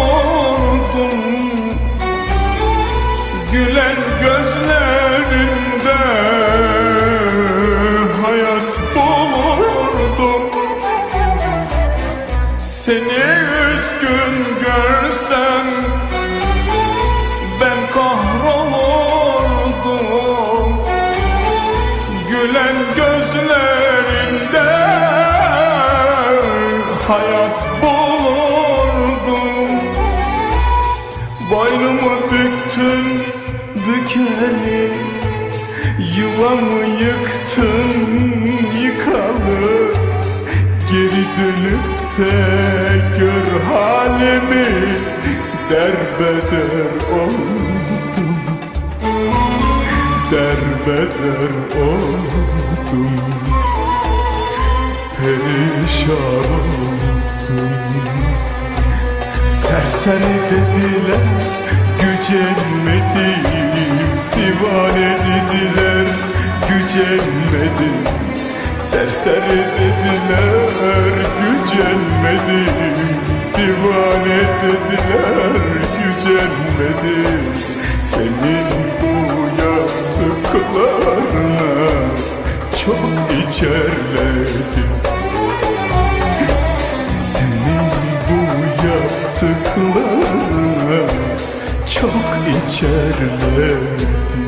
oldum Gülen gözlerinde hayat bulurdum Seni üzgün görsem ben kahrolurdum Gülen gözlerinde hayat büktün bükeli Yuvamı yıktın yıkalı. Geri dönüp de gör halimi Derbeder oldum. Derbeder oldum. Perişan oldum. Serseri dediler gücenmedim Divane dediler gücenmedim. Serseri dediler gücenmedim. Divane dediler gücenmedim. Senin bu yaptıklarına çok içerledim. Senin bu yaptıklarına çok içerledim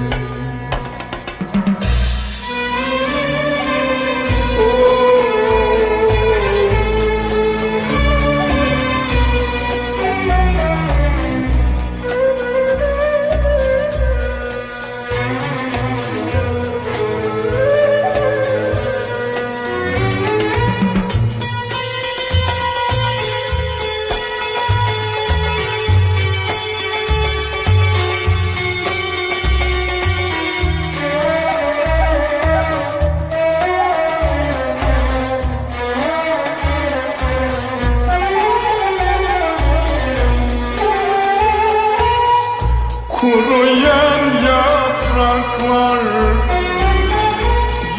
Kuruyan yapraklar.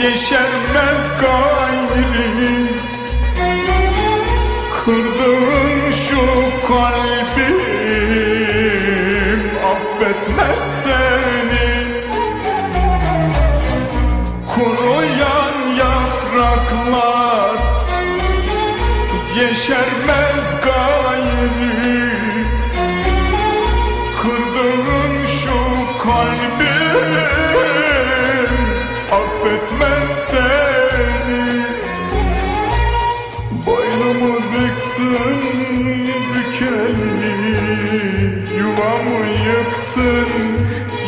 Yeşermez gayri. Kırdığın şu kalbim Affetmez seni. Kuruyan yapraklar. Yeşermez seni. Boynumu büktün bükeli Yuvamı yıktın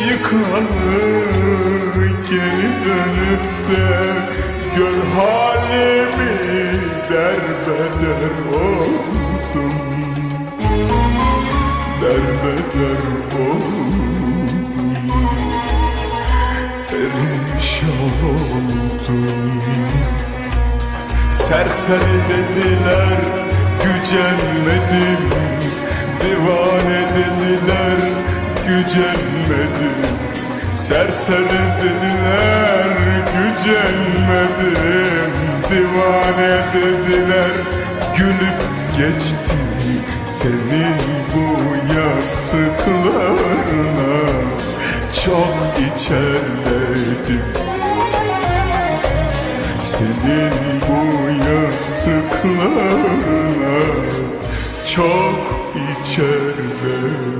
yıkalı Geri dönüp de gör halimi Derbeder oldum. Derbeder oldum Perişan oldum. Serseri dediler gücenmedim. Divane dediler gücenmedim. Serseri dediler gücenmedim. Divane dediler gülüp geçtim Senin bu yaptıklarına çok için Senin bu yazıklarına çok içerdeydim